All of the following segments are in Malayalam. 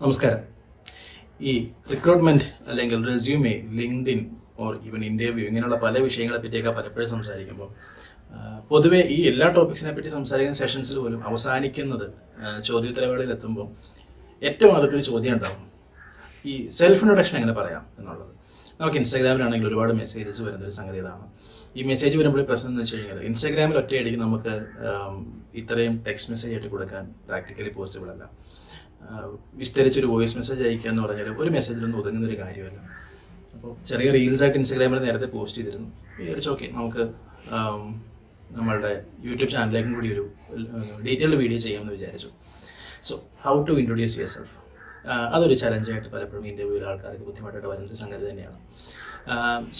നമസ്കാരം. ഈ റിക്രൂട്ട്മെന്റ് അല്ലെങ്കിൽ resume LinkedIn or even interview ഇങ്ങനെയുള്ള പല വിഷയങ്ങളെ പറ്റിയൊക്കെ പലപ്പോഴും സംസാരിക്കുമ്പോൾ പൊതുവേ ഈ എല്ലാ ടോപ്പിക്സിനെ പറ്റി സംസാരിക്കുന്ന സെഷൻസിൽ പോലും അവസാനിക്കുന്നത് ചോദ്യോത്തരവേളയിൽ എത്തുമ്പോൾ ഏറ്റവും അടുത്തൊരു ചോദ്യം ഉണ്ടാവും. ഈ സെൽഫ് ഇൻട്രൊഡക്ഷൻ എങ്ങനെ പറയാം എന്നുള്ളത്. നമുക്ക് ഇൻസ്റ്റാഗ്രാമിലാണെങ്കിൽ ഒരുപാട് മെസ്സേജസ് വരുന്ന ഒരു സംഗതി ഇതാണ്. ഈ മെസ്സേജ് വരുമ്പോൾ പ്രശ്നം എന്ന് വെച്ച് കഴിഞ്ഞാൽ ഇൻസ്റ്റാഗ്രാമിൽ ഒറ്റയടിക്ക് നമുക്ക് ഇത്രയും ടെക്സ്റ്റ് മെസ്സേജ് ആയിട്ട് കൊടുക്കാൻ പ്രാക്ടിക്കലി പോസിബിൾ അല്ല. വിസ്തരിച്ചൊരു വോയിസ് മെസ്സേജ് അയക്കുക എന്ന് പറഞ്ഞാൽ ഒരു മെസ്സേജിലൊന്നും ഒതുങ്ങുന്ന ഒരു കാര്യമല്ല. അപ്പോൾ ചെറിയ റീൽസായിട്ട് ഇൻസ്റ്റഗ്രാമിൽ നേരത്തെ പോസ്റ്റ് ചെയ്തിരുന്നു. വിചാരിച്ചു ഓക്കെ നമുക്ക് നമ്മളുടെ യൂട്യൂബ് ചാനലിലേക്കും കൂടി ഒരു ഡീറ്റെയിൽഡ് വീഡിയോ ചെയ്യാമെന്ന് വിചാരിച്ചു. So how to introduce yourself അതൊരു ചലഞ്ചായിട്ട് പലപ്പോഴും ഇന്റർവ്യൂവിൽ ആൾക്കാർക്ക് ബുദ്ധിമുട്ടായിട്ട് വരുന്നൊരു സംഗതി തന്നെയാണ്.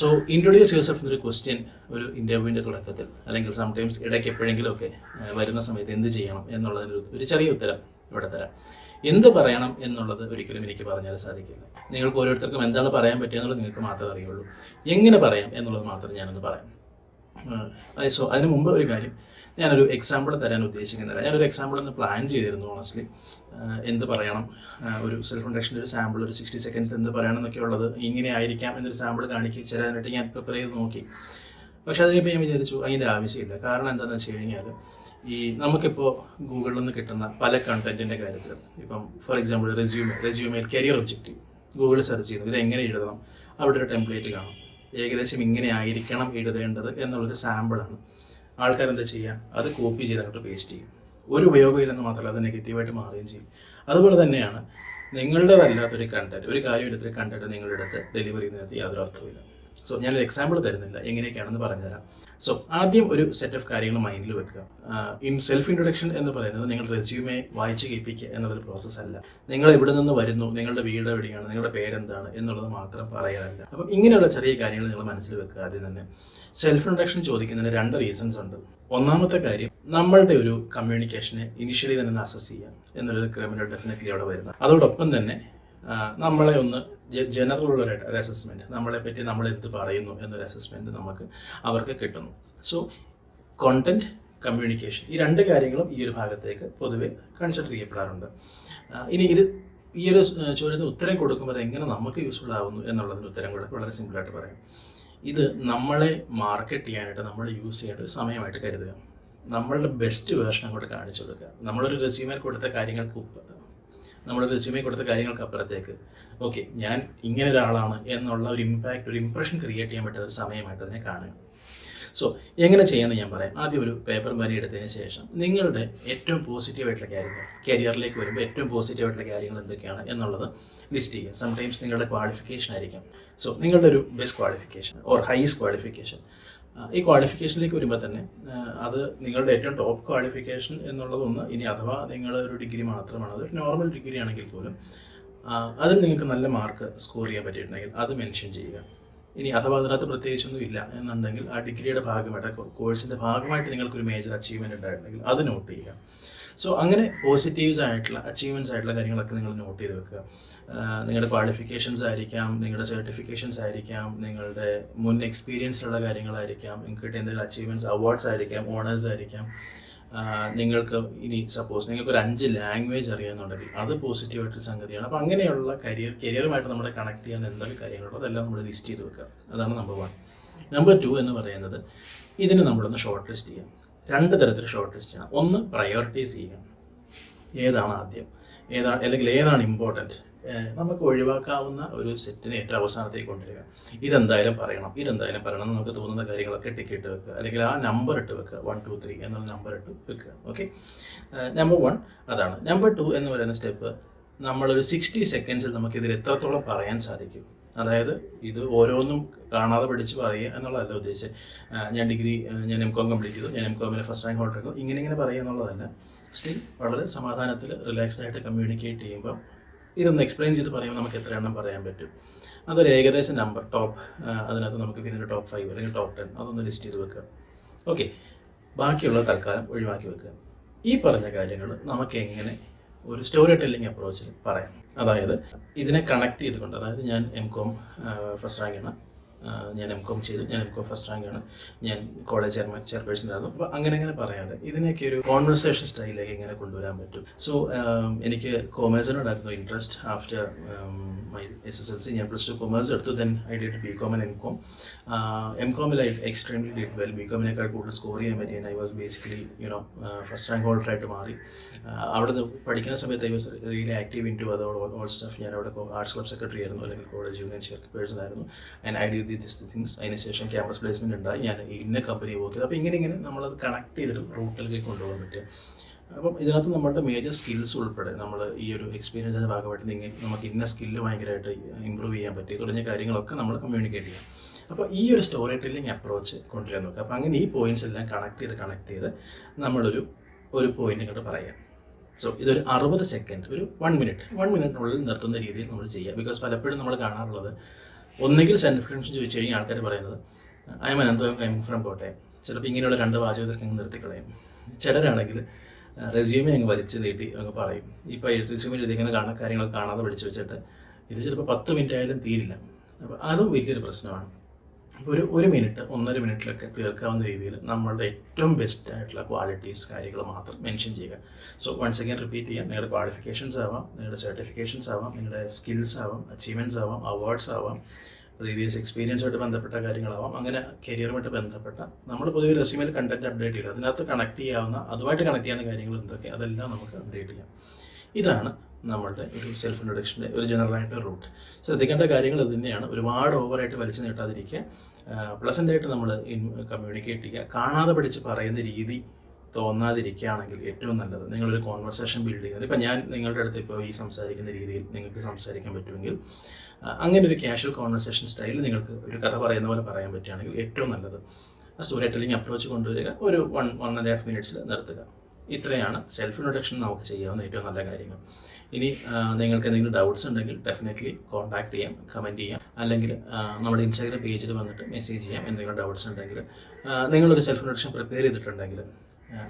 സോ ഇൻട്രൊഡ്യൂസ് യുവർ സെൽഫ് എന്നൊരു ക്വസ്റ്റ്യൻ ഒരു ഇന്റർവ്യൂവിന്റെ തുടക്കത്തിൽ അല്ലെങ്കിൽ സംടൈംസ് ഇടയ്ക്ക് എപ്പോഴെങ്കിലുമൊക്കെ ഒക്കെ വരുന്ന സമയത്ത് എന്ത് ചെയ്യണം എന്നുള്ളതിന് ഒരു ചെറിയ ഉത്തരം. ഇവിടെ തരാം. എന്ത് പറയണം എന്നുള്ളത് ഒരിക്കലും എനിക്ക് പറഞ്ഞാൽ സാധിക്കില്ല. നിങ്ങൾക്ക് ഓരോരുത്തർക്കും എന്താണ് പറയാൻ പറ്റുക എന്നുള്ളത് നിങ്ങൾക്ക് മാത്രമേ അറിയുള്ളൂ. എങ്ങനെ പറയാം എന്നുള്ളത് മാത്രം ഞാനൊന്ന് പറയാം. സോ അതിന് മുമ്പ് ഒരു കാര്യം. ഞാനൊരു എക്സാമ്പിൾ തരാൻ ഉദ്ദേശിക്കുന്നില്ല ഞാനൊരു എക്സാമ്പിൾ ഒന്ന് പ്ലാൻ ചെയ്തിരുന്നു ഓണസ്റ്റ്ലി എന്ത് പറയണം? ഒരു സെൽഫ് ഇൻഡക്ഷന്റെ ഒരു സാമ്പിൾ ഒരു സിക്സ്റ്റി സെക്കൻഡ്സ് എന്ത് പറയണം എന്നൊക്കെ ഉള്ളത് ഇങ്ങനെ ആയിരിക്കാം എന്നൊരു സാമ്പിൾ കാണിക്കുക തരാനായിട്ട് ഞാൻ പ്രിപ്പയർ ചെയ്ത് നോക്കി. പക്ഷെ അതിനിപ്പോൾ ഞാൻ വിചാരിച്ചു അതിന്റെ ആവശ്യമില്ല. കാരണം എന്താണെന്ന് വെച്ച് കഴിഞ്ഞാൽ ഈ നമുക്കിപ്പോൾ ഗൂഗിളിൽ നിന്ന് കിട്ടുന്ന പല കണ്ടന്റിന്റെ കാര്യത്തിലും ഇപ്പം ഫോർ എക്സാമ്പിൾ റെസ്യൂമെ റെസ്യൂമെയിൽ കരിയർ ഒബ്ജക്റ്റീവ് ഗൂഗിൾ സെർച്ച് ചെയ്യുന്നു. ഇത് എങ്ങനെ എഴുതണം? അവിടെ ഒരു ടെംപ്ലേറ്റ് കാണും. ഏകദേശം ഇങ്ങനെ ആയിരിക്കണം എഴുതേണ്ടത് എന്നുള്ളൊരു സാമ്പിളാണ് ആൾക്കാർ എന്താ ചെയ്യുക അത് കോപ്പി ചെയ്ത് അങ്ങോട്ട് പേസ്റ്റ് ചെയ്യും. ഒരു ഉപയോഗമില്ലെന്ന് മാത്രമല്ല അത് നെഗറ്റീവായിട്ട് മാറുകയും ചെയ്യും. അതുപോലെ തന്നെയാണ് നിങ്ങളുടെ നിങ്ങളുടേതല്ലാത്തൊരു കണ്ടന്റ് ഒരു കാര്യം എടുത്തൊരു കണ്ടന്റ് നിങ്ങളെടുത്ത് ഡെലിവറി ചെയ്യുന്നതിനകത്ത് യാതൊരു അർത്ഥമില്ല സോ ഞാനൊരു എക്സാമ്പിൾ തരുന്നില്ല. എങ്ങനെയൊക്കെയാണെന്ന് പറഞ്ഞുതരാം. സോ ആദ്യം ഒരു സെറ്റ് ഓഫ് കാര്യങ്ങൾ മൈൻഡിൽ വെക്കുക. ഇൻ സെൽഫ് ഇൻട്രൊഡക്ഷൻ എന്ന് പറയുന്നത് നിങ്ങൾ റെസ്യൂമെ വായിച്ച് കേൾപ്പിക്കുക എന്നുള്ളൊരു പ്രോസസ്സ് അല്ല. നിങ്ങൾ എവിടെ നിന്ന് വരുന്നു നിങ്ങളുടെ വീട് എവിടെയാണ് നിങ്ങളുടെ പേരെന്താണ് എന്നുള്ളത് മാത്രം പറയാനല്ല. അപ്പം ഇങ്ങനെയുള്ള ചെറിയ കാര്യങ്ങൾ നിങ്ങൾ മനസ്സിൽ വെക്കുക ആദ്യം തന്നെ. സെൽഫ് ഇൻട്രൊഡക്ഷൻ ചോദിക്കുന്നതിന് രണ്ട് റീസൺസ് ഉണ്ട്. ഒന്നാമത്തെ കാര്യം നമ്മളുടെ ഒരു കമ്മ്യൂണിക്കേഷനെ ഇനിഷ്യലി തന്നെ അസസ് ചെയ്യാം എന്നൊരു ക്രിമിനൽ ഡെഫിനറ്റ്ലി അവിടെ വരുന്നത്. അതോടൊപ്പം തന്നെ നമ്മളെ ഒന്ന് ജനറൽ ഉള്ള ഒരു അസസ്മെന്റ് നമ്മളെ പറ്റി നമ്മൾ എന്ത് പറയുന്നു എന്നൊരു അസസ്മെന്റ് നമുക്ക് അവർക്ക് കിട്ടുന്നു. സോ കോണ്ടന്റ് കമ്മ്യൂണിക്കേഷൻ ഈ രണ്ട് കാര്യങ്ങളും ഈ ഒരു ഭാഗത്തേക്ക് പൊതുവെ കൺസിഡർ ചെയ്യപ്പെടാറുണ്ട്. ഇനി ഇത് ഈ ഒരു ചോദ്യത്തിന് ഉത്തരം കൊടുക്കുമ്പോൾ എങ്ങനെ നമുക്ക് യൂസ്ഫുൾ ആവുന്നു എന്നുള്ളതിന് ഉത്തരം കൂടെ വളരെ സിമ്പിളായിട്ട് പറയാം. ഇത് നമ്മളെ മാർക്കറ്റ് ചെയ്യാനായിട്ട് നമ്മൾ യൂസ് ചെയ്യേണ്ട ഒരു സമയമായിട്ട് കരുതുക. നമ്മളുടെ ബെസ്റ്റ് വേർഷൻ അങ്ങോട്ട് കാണിച്ചു കൊടുക്കുക. നമ്മളൊരു റെസ്യൂമിൽ കൊടുത്ത കാര്യങ്ങൾക്ക് നമ്മൾ റെസ്യൂമേ കൊടുത്ത കാര്യങ്ങൾക്ക് അപ്പുറത്തേക്ക്. ഓക്കെ ഞാൻ ഇങ്ങനെ ഒരാളാണ് എന്നുള്ള ഒരു ഇമ്പാക്റ്റ് ഒരു ഇംപ്രഷൻ ക്രിയേറ്റ് ചെയ്യാൻ പറ്റുന്ന ഒരു സമയമായിട്ട് അതിനെ കാണുക. സോ എങ്ങനെ ചെയ്യാമെന്ന് ഞാൻ പറയാം. ആദ്യം ഒരു പേപ്പർ വരി എടുത്തതിന് ശേഷം നിങ്ങളുടെ ഏറ്റവും പോസിറ്റീവ് ആയിട്ടുള്ള കാര്യങ്ങൾ കരിയറിലേക്ക് വരുമ്പോൾ ഏറ്റവും പോസിറ്റീവ് ആയിട്ടുള്ള കാര്യങ്ങൾ എന്തൊക്കെയാണ് എന്നുള്ളത് ലിസ്റ്റ് ചെയ്യുക. സംടൈംസ് നിങ്ങളുടെ ക്വാളിഫിക്കേഷൻ ആയിരിക്കും. സോ നിങ്ങളുടെ ഒരു best qualification or highest qualification ഈ ക്വാളിഫിക്കേഷനിലേക്ക് വരുമ്പോൾ തന്നെ അത് നിങ്ങളുടെ ഏറ്റവും ടോപ്പ് ക്വാളിഫിക്കേഷൻ എന്നുള്ളതൊന്ന് ഇനി അഥവാ നിങ്ങൾ ഒരു ഡിഗ്രി മാത്രമാണ് അത് നോർമൽ ഡിഗ്രി ആണെങ്കിൽ പോലും അതിൽ നിങ്ങൾക്ക് നല്ല മാർക്ക് സ്കോർ ചെയ്യാൻ പറ്റിയിട്ടുണ്ടെങ്കിൽ അത് മെൻഷൻ ചെയ്യുക. ഇനി അഥവാ അതിനകത്ത് പ്രത്യേകിച്ചൊന്നും ഇല്ല എന്നുണ്ടെങ്കിൽ ആ ഡിഗ്രിയുടെ ഭാഗമായിട്ട് കോഴ്സിന്റെ ഭാഗമായിട്ട് നിങ്ങൾക്കൊരു മേജർ അച്ചീവ്മെന്റ് ഉണ്ടായിട്ടുണ്ടെങ്കിൽ അത് നോട്ട് ചെയ്യുക. സോ അങ്ങനെ പോസിറ്റീവ്സ് ആയിട്ടുള്ള അച്ചീവ്മെന്റ്സ് ആയിട്ടുള്ള കാര്യങ്ങളൊക്കെ നിങ്ങൾ നോട്ട് ചെയ്ത് വെക്കുക. നിങ്ങളുടെ ക്വാളിഫിക്കേഷൻസ് ആയിരിക്കാം നിങ്ങളുടെ സർട്ടിഫിക്കേഷൻസ് ആയിരിക്കാം നിങ്ങളുടെ മുൻ എക്സ്പീരിയൻസിലുള്ള കാര്യങ്ങളായിരിക്കാം നിങ്ങൾക്ക് കിട്ടിയ എന്തെങ്കിലും അച്ചീവ്മെന്റ്സ് അവാർഡ്സ് ആയിരിക്കാം ഓണേഴ്സ് ആയിരിക്കാം. നിങ്ങൾക്ക് ഇനി സപ്പോസ് നിങ്ങൾക്ക് ഒരു അഞ്ച് ലാംഗ്വേജ് അറിയാമെന്നുണ്ടെങ്കിൽ അത് പോസിറ്റീവായിട്ടൊരു സംഗതിയാണ്. അപ്പോൾ അങ്ങനെയുള്ള കരിയർ കരിയറുമായിട്ട് നമ്മളെ കണക്ട് ചെയ്യാൻ എന്തൊക്കെ കാര്യങ്ങളോ അതെല്ലാം നമ്മൾ ലിസ്റ്റ് ചെയ്ത് വെക്കുക. അതാണ് നമ്പർ വൺ നമ്പർ ടു എന്ന് പറയുന്നത് ഇതിന് നമ്മളൊന്ന് ഷോർട്ട് ലിസ്റ്റ് ചെയ്യാം. രണ്ട് തരത്തിൽ ഷോർട്ട് ലിസ്റ്റ് ചെയ്യണം ഒന്ന് പ്രയോറിറ്റൈസ് ചെയ്യണം ഏതാണ് ആദ്യം? ഏതാണ് അല്ലെങ്കിൽ ഏതാണ് ഇമ്പോർട്ടന്റ് നമുക്ക് ഒഴിവാക്കാവുന്ന ഒരു സെറ്റിനെ ഏറ്റവും അവസാനത്തേക്ക് കൊണ്ടുവരിക. ഇതെന്തായാലും പറയണം. ഇതെന്തായാലും പറയണം. നമുക്ക് തോന്നുന്ന കാര്യങ്ങളൊക്കെ ടിക്കറ്റ് വെക്കുക. അല്ലെങ്കിൽ ആ നമ്പർ ഇട്ട് വെക്കുക. വൺ ടു ത്രീ എന്നുള്ള നമ്പർ ഇട്ട് വെക്കുക. ഓക്കെ നമ്പർ വൺ അതാണ്. നമ്പർ ടു എന്ന് പറയുന്ന സ്റ്റെപ്പ് നമ്മളൊരു സിക്സ്റ്റി സെക്കൻഡ്സിൽ നമുക്കിതിൽ എത്രത്തോളം പറയാൻ സാധിക്കും? അതായത് ഇത് ഓരോന്നും കാണാതെ പഠിച്ച് പറയുക എന്നുള്ളതല്ല ഉദ്ദേശിച്ചത്. ഞാൻ ഡിഗ്രി ഞാൻ എം കോം കംപ്ലീറ്റ് ചെയ്തു. ഞാൻ എം കോമിന് ഫസ്റ്റ് റാങ്ക് ഹോൾഡർ ആയിരുന്നു. ഇങ്ങനെ ഇങ്ങനെ പറയുക എന്നുള്ളതല്ല. സ്റ്റിൽ വളരെ സമാധാനത്തിൽ റിലാക്സ്ഡ് ആയിട്ട് കമ്മ്യൂണിക്കേറ്റ് ചെയ്യുമ്പോൾ ഇതൊന്ന് എക്സ്പ്ലെയിൻ ചെയ്ത് പറയുമ്പോൾ നമുക്ക് എത്ര എണ്ണം പറയാൻ പറ്റും. അതൊരു ഏകദേശം നമ്പർ ടോപ്പ് അതിനകത്ത് നമുക്ക് ഇതിന്റെ ടോപ്പ് ഫൈവ് അല്ലെങ്കിൽ ടോപ്പ് ടെൻ അതൊന്ന് ലിസ്റ്റ് ചെയ്ത് വെക്കുക. ഓക്കെ ബാക്കിയുള്ള തൽക്കാലം ഒഴിവാക്കി വെക്കുക. ഈ പറഞ്ഞ കാര്യങ്ങൾ നമുക്ക് എങ്ങനെ ഒരു സ്റ്റോറി ടെല്ലിംഗ് അപ്രോച്ചിൽ പറയാം. അതായത് ഇതിനെ കണക്ട് ചെയ്തുകൊണ്ട് അതായത് ഞാൻ എം കോം ഫസ്റ്റ് റാങ്കാണ് ഞാൻ എം കോം ചെയ്തു ഞാൻ എം കോം ഫസ്റ്റ് റാങ്കാണ് ഞാൻ കോളേജ് ചെയർമാൻ ചെയർപേഴ്സൺ ആയിരുന്നു. അപ്പോൾ അങ്ങനെ അങ്ങനെ പറയാതെ ഇതിനൊക്കെ ഒരു കോൺവെർസേഷൻ സ്റ്റൈലിലേക്ക് എങ്ങനെ കൊണ്ടുവരാൻ പറ്റും? സോ എനിക്ക് കോമേഴ്സിനോടായിരുന്നു interest after my S S L C ഞാൻ പ്ലസ് ടു കൊമേഴ്സ് എടുത്തു. Then I did B com and M com M കോമിൽ I extremely did well B കോമിനേക്കാൾ കൂടുതൽ സ്കോർ ചെയ്യാൻ പറ്റി. I was basically you know first rank holder ആയിട്ട് മാറി. ആഹ് അവിടെ നിന്ന് പഠിക്കുന്ന സമയത്ത് I was really active in to അതോ ഓൾ സ്റ്റാഫ് ഞാൻ അവിടെ ആർട്സ് ക്ലബ് സെക്രട്ടറി ആയിരുന്നു. അല്ലെങ്കിൽ കോളേജ് യൂണിയൻ ചെയർപേഴ്സൺ ആയിരുന്നു. And I did this things അതിനുശേഷം ക്യാമ്പസ് പ്ലേസ്മെന്റ് ഉണ്ടായി. ഞാൻ ഇന്ന കമ്പനി വർക്ക് ചെയ്തു. അപ്പോൾ ഇങ്ങനെ ഇങ്ങനെ നമ്മളത് കണക്ട് ചെയ്തൊരു റൂട്ടിലേക്ക് കൊണ്ടുപോകാൻ പറ്റുക. അപ്പം ഇതിനകത്ത് നമ്മളുടെ മേജർ സ്കിൽസ് ഉൾപ്പെടെ നമ്മൾ ഈ ഒരു എക്സ്പീരിയൻസിന്റെ ഭാഗമായിട്ട് നിങ്ങൾ നമുക്ക് ഇന്ന സ്കില്ല് ഭയങ്കരമായിട്ട് ഇമ്പ്രൂവ് ചെയ്യാൻ പറ്റി തുടങ്ങിയ കാര്യങ്ങളൊക്കെ നമ്മൾ കമ്മ്യൂണിക്കേറ്റ് ചെയ്യാം. അപ്പോൾ ഈ ഒരു സ്റ്റോറി ടെല്ലിംഗ് അപ്രോച്ച് കൊണ്ടുവരാൻ നോക്കുക. അപ്പോൾ അങ്ങനെ ഈ പോയിന്റ്സ് എല്ലാം കണക്ട് ചെയ്ത് കണക്ട് ചെയ്ത് നമ്മളൊരു ഒരു പോയിന്റ് ഇങ്ങോട്ട് പറയാം. സോ ഇതൊരു അറുപത് സെക്കൻഡ് ഒരു വൺ മിനിറ്റ് വൺ മിനിറ്റിനുള്ളിൽ നിർത്തുന്ന രീതിയിൽ നമ്മൾ ചെയ്യുക ബിക്കോസ് പലപ്പോഴും നമ്മൾ കാണാറുള്ളത് ഒന്നുകിൽ സെൽഫ് ഇൻട്രഡക്ഷൻ ചോദിച്ചു കഴിഞ്ഞാൽ ആൾക്കാർ പറയുന്നത് I'm Anantho coming from Kottayam ചിലപ്പോൾ ഇങ്ങനെയുള്ള രണ്ട് വാചകത്തിൽ അങ്ങ് നിർത്തിക്കളയും. ചിലരാണെങ്കിൽ റെസ്യൂമെ അങ്ങ് വലിച്ചു നീട്ടി അങ്ങ് പറയും. ഇപ്പോൾ റെസ്യൂമിൽ ഇതിങ്ങനെ കാണാൻ കാര്യങ്ങളൊക്കെ കാണാതെ പഠിച്ചു വെച്ചിട്ട് ഇത് ചിലപ്പോൾ പത്ത് മിനിറ്റ് ആയാലും തീരില്ല. അപ്പോൾ അതും വലിയൊരു പ്രശ്നമാണ്. ഒരു ഒരു മിനിറ്റ് ഒന്നര മിനിറ്റിലൊക്കെ തീർക്കാവുന്ന രീതിയിൽ നമ്മളുടെ ഏറ്റവും ബെസ്റ്റ് ആയിട്ടുള്ള ക്വാളിറ്റീസ് കാര്യങ്ങൾ മാത്രം മെൻഷൻ ചെയ്യുക. സോ വൺസ് അഗൈൻ റിപ്പീറ്റ് ചെയ്യാം. നിങ്ങളുടെ ക്വാളിഫിക്കേഷൻസ് ആവാം നിങ്ങളുടെ സർട്ടിഫിക്കേഷൻസ് ആവാം നിങ്ങളുടെ സ്കിൽസ് ആവാം അച്ചീവ്മെന്റ്സ് ആവാം അവാർഡ്സ് ആവാം പ്രീവിയസ് എക്സ്പീരിയൻസുമായിട്ട് ബന്ധപ്പെട്ട കാര്യങ്ങളാവാം അങ്ങനെ കരിയറുമായിട്ട് ബന്ധപ്പെട്ട നമ്മൾ പൊതുവെ റെസ്യൂമിൽ കണ്ടന്റ് അപ്ഡേറ്റ് ചെയ്യുക. അതിനകത്ത് കണക്ട് ചെയ്യാവുന്ന അതുമായിട്ട് കണക്ട് ചെയ്യാവുന്ന കാര്യങ്ങൾ എന്തൊക്കെ അതെല്ലാം നമുക്ക് അപ്ഡേറ്റ് ചെയ്യാം. ഇതാണ് നമ്മളുടെ ഒരു സെൽഫ് ഇൻട്രൊഡക്ഷന്റെ ഒരു ജനറൽ ആയിട്ട് റൂട്ട് ശ്രദ്ധിക്കേണ്ട കാര്യങ്ങൾ ഇത് തന്നെയാണ്. ഒരുപാട് ഓവറായിട്ട് വലിച്ചു നീട്ടാതിരിക്കുക. പ്ലസന്റ് ആയിട്ട് നമ്മൾ കമ്മ്യൂണിക്കേറ്റ് ചെയ്യുക. കാണാതെ പഠിച്ച് പറയുന്ന രീതി തോന്നാതിരിക്കുകയാണെങ്കിൽ ഏറ്റവും നല്ലത്. നിങ്ങളൊരു കോൺവെർസേഷൻ ബിൽഡ് ചെയ്യുന്നത് ഇപ്പം ഞാൻ നിങ്ങളുടെ അടുത്ത് ഇപ്പോൾ ഈ സംസാരിക്കുന്ന രീതിയിൽ നിങ്ങൾക്ക് സംസാരിക്കാൻ പറ്റുമെങ്കിൽ അങ്ങനെ ഒരു ക്യാഷ്വൽ കോൺവെർസേഷൻ സ്റ്റൈലിൽ നിങ്ങൾക്ക് ഒരു കഥ പറയുന്ന പോലെ പറയാൻ പറ്റുകയാണെങ്കിൽ ഏറ്റവും നല്ലത്. സ്റ്റോറി ടെല്ലിംഗ് അപ്രോച്ച് കൊണ്ടുവരിക. ഒരു വൺ വൺ ആൻഡ് ഹാഫ് മിനിറ്റ്സിൽ നിർത്തുക. ഇത്രയാണ്. സെൽഫ് ഇൻട്രൊഡക്ഷൻ നമുക്ക് ചെയ്യാവുന്ന ഏറ്റവും നല്ല കാര്യങ്ങൾ. ഇനി നിങ്ങൾക്ക് എന്തെങ്കിലും ഡൗട്ട്സ് ഉണ്ടെങ്കിൽ ഡെഫിനറ്റ്ലി കോൺടാക്ട് ചെയ്യാം കമന്റ് ചെയ്യാം. അല്ലെങ്കിൽ നമ്മുടെ ഇൻസ്റ്റാഗ്രാം പേജിൽ വന്നിട്ട് മെസ്സേജ് ചെയ്യാം എന്തെങ്കിലും ഡൗട്ട്സ് ഉണ്ടെങ്കിൽ. നിങ്ങളൊരു സെൽഫ് ഇൻട്രൊഡക്ഷൻ പ്രിപ്പയർ ചെയ്തിട്ടുണ്ടെങ്കിൽ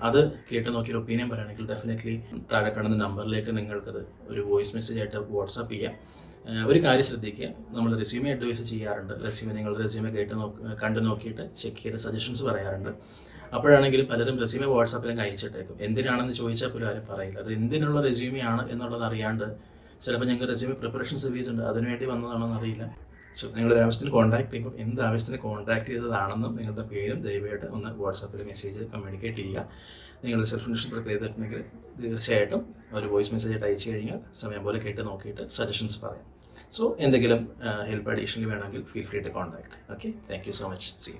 അത് കേട്ട് നോക്കിയൊരു ഒപ്പീനിയൻ പറയുകയാണെങ്കിൽ ഡെഫിനറ്റ്ലി താഴെ കാണുന്ന നമ്പറിലേക്ക് നിങ്ങൾക്കത് ഒരു വോയിസ് മെസ്സേജ് ആയിട്ട് വാട്സാപ്പ് ചെയ്യാം. ഒരു കാര്യം ശ്രദ്ധിക്കുക. നമ്മൾ റെസ്യൂമെ അഡ്വൈസ് ചെയ്യാറുണ്ട്. റെസ്യൂമെ നിങ്ങൾ റെസ്യൂമെ കേട്ട് നോക്ക് കണ്ടു നോക്കിയിട്ട് ചെക്ക് ചെയ്ത് സജഷൻസ് പറയാറുണ്ട്. അപ്പോഴാണെങ്കിൽ പലരും റെസ്യൂമെ വാട്സാപ്പിലേക്ക് അയച്ചിട്ടേക്കും. എന്തിനാണെന്ന് ചോദിച്ചാൽ പോലും ആരും പറയില്ല. അത് എന്തിനുള്ള റെസ്യൂമെ ആണ് എന്നുള്ളത് അറിയാണ്ട് ചിലപ്പോൾ ഞങ്ങൾക്ക് റെസ്യൂമെ പ്രിപ്പറേഷൻ സർവീസ് ഉണ്ട്. അതിനുവേണ്ടി വന്നതാണോ അറിയില്ല. സോ നിങ്ങളുടെ ആവശ്യത്തിന് കോൺടാക്ട് ചെയ്യുമ്പോൾ എന്ത് ആവശ്യത്തിന് കോൺടാക്ട് ചെയ്തതാണെന്നും നിങ്ങളുടെ പേരും ദയവായിട്ട് ഒന്ന് വാട്സാപ്പിൽ മെസ്സേജ് കമ്മ്യൂണിക്കേറ്റ് ചെയ്യുക. നിങ്ങളുടെ സെൽഫ് ഇൻഷൻ പ്രിപ്പയർ ചെയ്തിട്ടുണ്ടെങ്കിൽ തീർച്ചയായിട്ടും ഒരു വോയിസ് മെസ്സേജ് അയച്ചു കഴിഞ്ഞാൽ സമയം പോലെ കേട്ട് നോക്കിയിട്ട് സജഷൻസ് പറയാം. സോ എന്തെങ്കിലും ഹെൽപ്പ് അഡീഷണലി വേണമെങ്കിൽ feel free to contact okay thank you so much see